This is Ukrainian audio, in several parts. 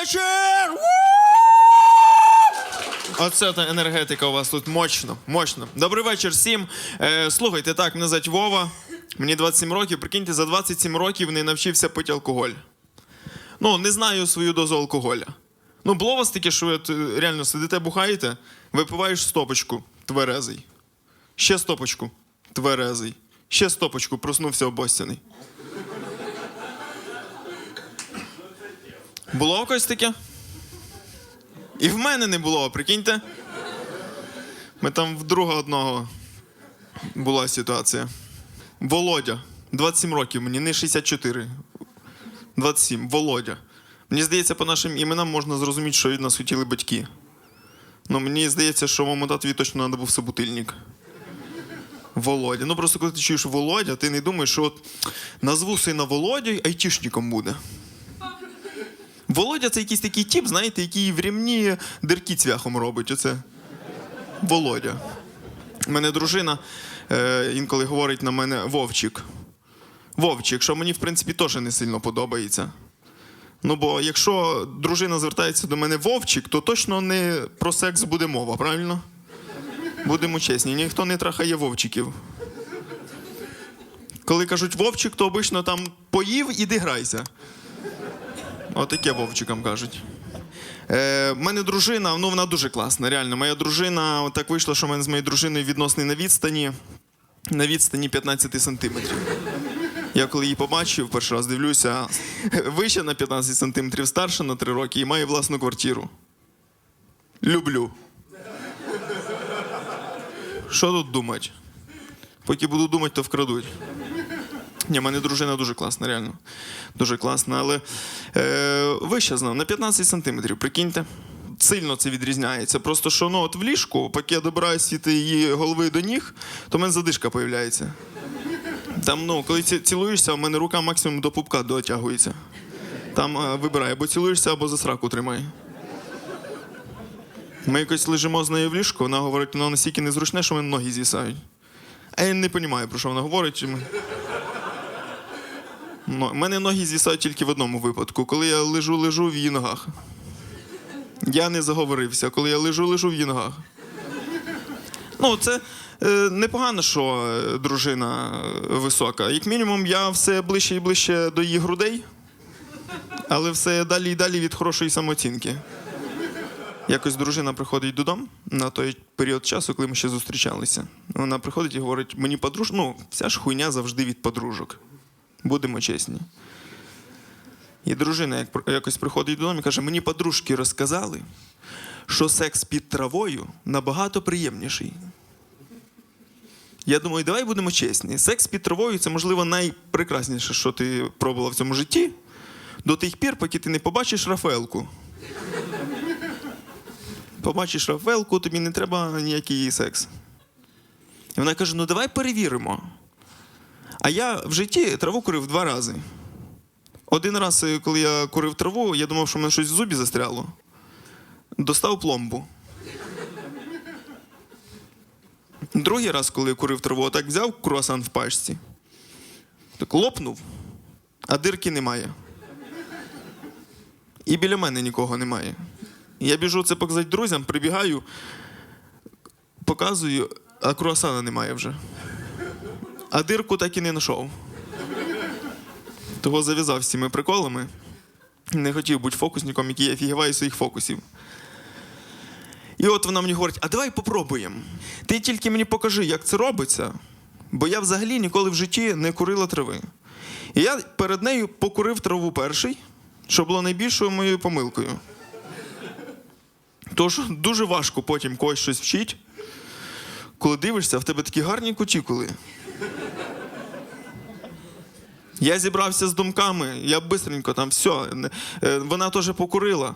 вечір! Оце та енергетика у вас тут мощно, мощно. Добрий вечір всім. Е, слухайте, так, мене звуть Вова. Мені 27 років. Прикиньте, за 27 років не навчився пити алкоголь. Ну, не знаю свою дозу алкоголя. Ну, було у вас таке, що ви е, реально сидите, бухаєте, випиваєш стопочку, тверезий. Ще стопочку, тверезий. Ще стопочку, проснувся обостяний. Було когось таке? І в мене не було, прикиньте. Ми там в друга одного була ситуація. Володя, 27 років, мені не 64. 27. Володя. Мені здається, по нашим іменам можна зрозуміти, що від нас хотіли батьки. Ну, мені здається, що моєму татові точно треба був собутильник. Володя. Ну просто коли ти чуєш Володя, ти не думаєш, що от назву сина Володя айтішником буде. Володя це якийсь такий тип, знаєте, який в рівні дирки цвяхом робить. Оце. Володя. У мене дружина е, інколи говорить на мене Вовчик. Вовчик, що мені, в принципі, теж не сильно подобається. Ну, бо якщо дружина звертається до мене Вовчик, то точно не про секс буде мова, правильно? Будемо чесні, ніхто не трахає вовчиків. Коли кажуть Вовчик, то обично там поїв, іди грайся. Отаке Вовчикам кажуть. Е, мене дружина, ну вона дуже класна, реально. Моя дружина, так вийшло, що в мене з моєю дружиною відносини на відстані, на відстані 15 сантиметрів. Я коли її побачив, перший раз дивлюся, вище на 15 сантиметрів, старша на 3 роки і має власну квартиру. Люблю. Що тут думати? Поки буду думати, то вкрадуть. Ні, в мене дружина дуже класна, реально. Дуже класна, але е, вища знав на 15 сантиметрів, прикиньте. Сильно це відрізняється. Просто що ну, от в ліжку, поки я добираюся від її голови до ніг, то в мене задишка появляється. Там, ну, коли ці- цілуєшся, у мене рука максимум до пупка дотягується. Там е, вибирай, або цілуєшся, або за сраку тримай. Ми якось лежимо з нею в ліжку, вона говорить, воно настільки незручне, що мене ноги з'їсають. А я не розумію, про що вона говорить. Ну, У мене ноги звісають тільки в одному випадку, коли я лежу, лежу в її ногах. Я не заговорився, коли я лежу, лежу в її ногах. Ну, це е, непогано, що е, дружина е, висока. Як мінімум, я все ближче і ближче до її грудей, але все далі і далі від хорошої самооцінки. Якось дружина приходить додому на той період часу, коли ми ще зустрічалися. Вона приходить і говорить: мені подруж... ну, вся ж хуйня завжди від подружок. Будемо чесні. І дружина якось приходить додому і каже: мені подружки розказали, що секс під травою набагато приємніший. Я думаю, давай будемо чесні. Секс під травою це, можливо, найпрекрасніше, що ти пробувала в цьому житті, до тих пір, поки ти не побачиш Рафаелку. Побачиш Рафаелку, тобі не треба ніякий секс. І вона каже: ну давай перевіримо. А я в житті траву курив два рази. Один раз, е, коли я курив траву, я думав, що в мене щось в зубі застряло. Достав пломбу. Другий раз, коли я курив траву, отак взяв круасан в пачці, так лопнув, а дирки немає. І біля мене нікого немає. Я біжу це показати друзям, прибігаю, показую, а круасана немає вже. А дирку так і не знайшов. Того зав'язав цими приколами. Не хотів бути фокусником, який офігіває своїх фокусів. І от вона мені говорить: а давай попробуємо. Ти тільки мені покажи, як це робиться, бо я взагалі ніколи в житті не курила трави. І я перед нею покурив траву перший, що було найбільшою моєю помилкою. Тож дуже важко потім когось щось вчить, коли дивишся, в тебе такі гарні кутікули. Я зібрався з думками, я бистренько там все. Е, Вона теж покурила.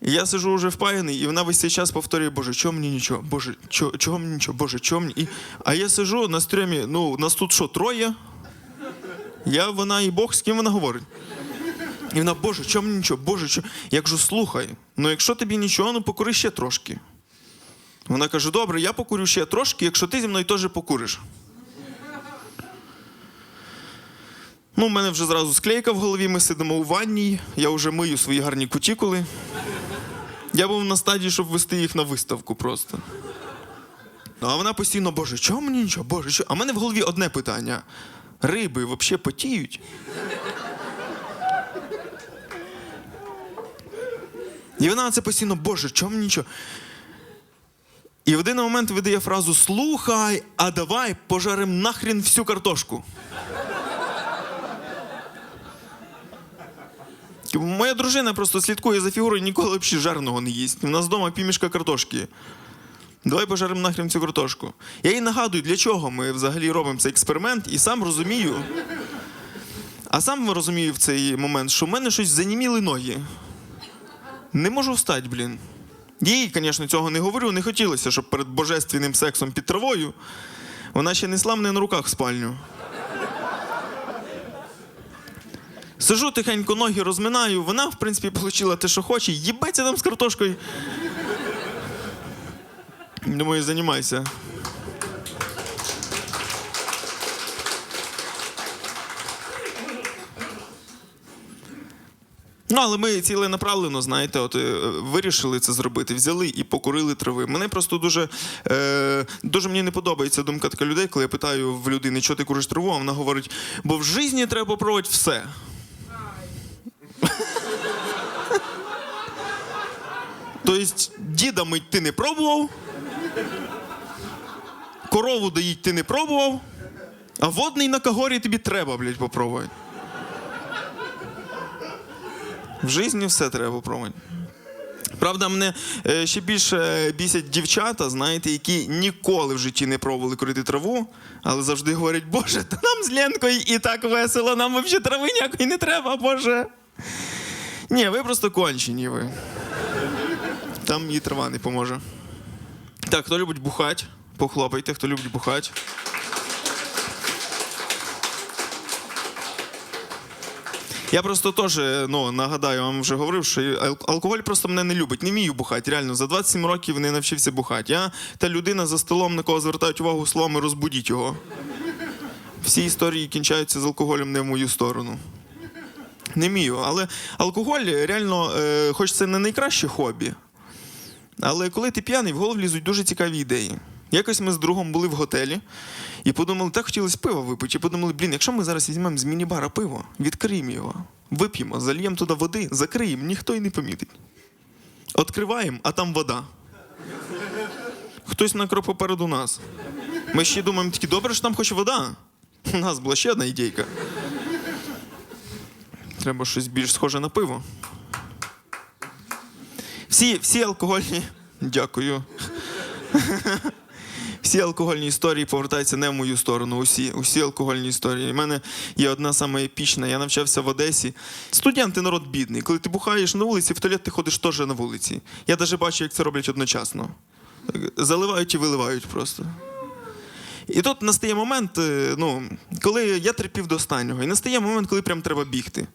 Я сижу вже впаяний, і вона весь цей час повторює, Боже, чого мені нічого? Боже, чого, чого мені нічого? Боже, чого мені? І... А я сижу на стрьомі, ну, нас тут що, троє? Я, вона і Бог, з ким вона говорить? І вона, Боже, чого мені нічого? Боже, чого? Я кажу, слухай, ну якщо тобі нічого, ну покури ще трошки. Вона каже: добре, я покурю ще трошки, якщо ти зі мною теж покуриш. Ну, у мене вже зразу склейка в голові, ми сидимо у ванній, я вже мию свої гарні кутікули. Я був на стадії, щоб вести їх на виставку просто. Ну, А вона постійно, боже, чого мені нічого? Боже, що? А в мене в голові одне питання: риби взагалі потіють? І вона це постійно, боже, чому мені нічого? І в один момент видає фразу Слухай, а давай пожарим нахрін всю картошку. Моя дружина просто слідкує за фігурою, ніколи взагалі жарного не їсть. У нас вдома півмішка картошки. Давай пожаримо нахрен цю картошку. Я їй нагадую, для чого ми взагалі робимо цей експеримент, і сам розумію. А сам розумію в цей момент, що в мене щось заніміли ноги. Не можу встати, блін. Їй, звісно, цього не говорю, не хотілося, щоб перед божественним сексом під травою вона ще несла мене на руках в спальню. Сижу тихенько, ноги розминаю, вона, в принципі, отримала те, що хоче, їбеться там з картошкою. Думаю, займайся. Ну, але ми ціленаправленно, знаєте, от е, вирішили це зробити, взяли і покурили трави. Мене просто дуже, е, дуже мені не подобається думка така людей, коли я питаю в людини, що ти куриш траву, а вона говорить, бо в житті треба попробувати все. Тобто, діда мить ти не пробував, корову доїть ти не пробував, а водний на кагорі тобі треба, блядь, попробувати. В житті все треба попробувати. Правда, мене е, ще більше бісять дівчата, знаєте, які ніколи в житті не пробували курити траву, але завжди говорять, Боже, та нам з Ленкою і так весело, нам взагалі трави ніякої не треба, Боже. Ні, ви просто кончені ви. Там і трава не поможе. Так, хто любить бухать, похлопайте, хто любить бухать. Я просто теж ну, нагадаю, вам вже говорив, що алкоголь просто мене не любить. Не вмію бухати. Реально, за 27 років не навчився бухати. Я та людина за столом, на кого звертають увагу словами розбудіть його. Всі історії кінчаються з алкоголем не в мою сторону. Не вмію. Але алкоголь реально, е, хоч це не найкраще хобі. Але коли ти п'яний, в голову лізуть дуже цікаві ідеї. Якось ми з другом були в готелі і подумали, так хотілося пива випити. І подумали, блін, якщо ми зараз візьмемо з міні-бара пиво, відкриємо його, вип'ємо, зальємо туди води, закриємо, ніхто й не помітить. Откриваємо, а там вода. Хтось накрив попереду нас. Ми ще думаємо, такі добре, що там хоч вода. У нас була ще одна ідейка. Треба щось більш схоже на пиво. Всі, всі алкогольні. Дякую. Всі алкогольні історії повертаються не в мою сторону. Усі, усі алкогольні історії. У мене є одна сама епічна. Я навчався в Одесі. Студенти народ бідний. Коли ти бухаєш на вулиці, в туалет ти ходиш теж на вулиці. Я навіть бачу, як це роблять одночасно. Заливають і виливають просто. І тут настає момент, е, ну, коли я терпів до останнього. І настає момент, коли прям треба бігти.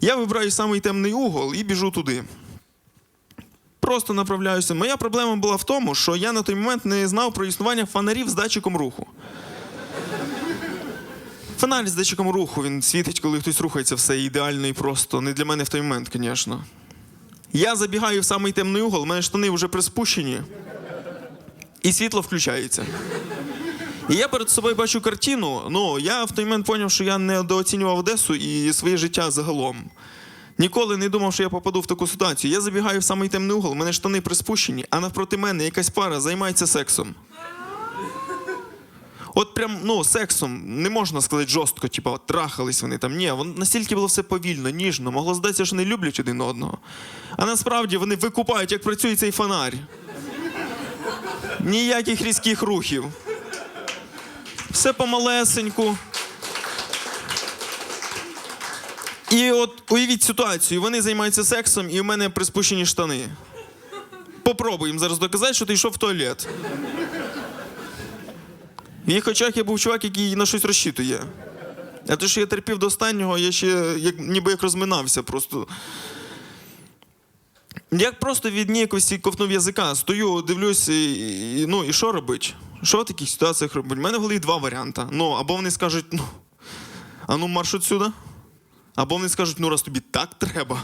Я вибираю самий темний угол і біжу туди. Просто направляюся. Моя проблема була в тому, що я на той момент не знав про існування фонарів з датчиком руху. Фонарь з датчиком руху, він світить, коли хтось рухається, все ідеально і просто. Не для мене в той момент, звісно. Я забігаю в самий темний угол, у мене штани вже приспущені, і світло включається. І я перед собою бачу картину. Ну, я в той момент зрозумів, що я недооцінював Одесу і своє життя загалом. Ніколи не думав, що я попаду в таку ситуацію. Я забігаю в самий темний угол, мене штани приспущені, а навпроти мене якась пара займається сексом. От прям, ну, сексом не можна сказати жорстко, типу, трахались вони там. Ні, вон, настільки було все повільно, ніжно. Могло здатися, що не люблять один одного. А насправді вони викупають, як працює цей фонарь. Ніяких різких рухів. Все помалесеньку. І от уявіть ситуацію, вони займаються сексом, і в мене приспущені штани. Попробуй зараз доказати, що ти йшов в туалет. В їх очах я був чувак, який на щось розчитує. А те, що я терпів до останнього, я ще як, ніби як розминався просто. Як просто від ніякості ковтнув язика, стою, дивлюсь, і, ну і що робить? Що в таких ситуаціях робить? У мене в голові два варіанти. Ну, або вони скажуть, ну, а ну марш отсюда. Або вони скажуть, ну раз тобі так треба.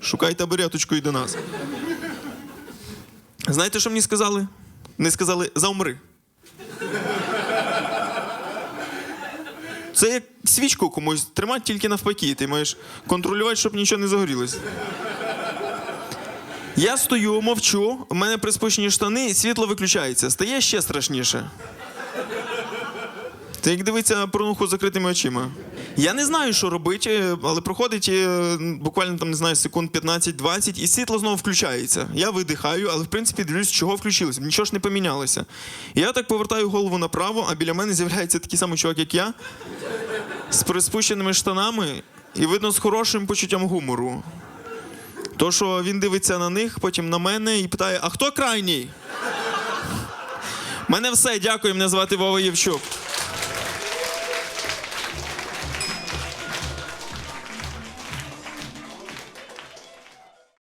Шукай табуреточку і до нас. Знаєте, що мені сказали? Не сказали заумри. Це як свічку комусь тримати тільки навпаки. Ти маєш контролювати, щоб нічого не загорілося. Я стою, мовчу, у мене приспущені штани, і світло виключається. Стає ще страшніше. Це як дивиться порнуху закритими очима. Я не знаю, що робити, але проходить е, буквально там не знаю, секунд 15-20, і світло знову включається. Я видихаю, але в принципі дивлюсь, чого включилося. Нічого ж не помінялося. Я так повертаю голову направо, а біля мене з'являється такий самий чувак, як я, з приспущеними штанами і видно з хорошим почуттям гумору. То, що він дивиться на них, потім на мене і питає: а хто крайній? Мене все, дякую, мене звати Вова Євчук.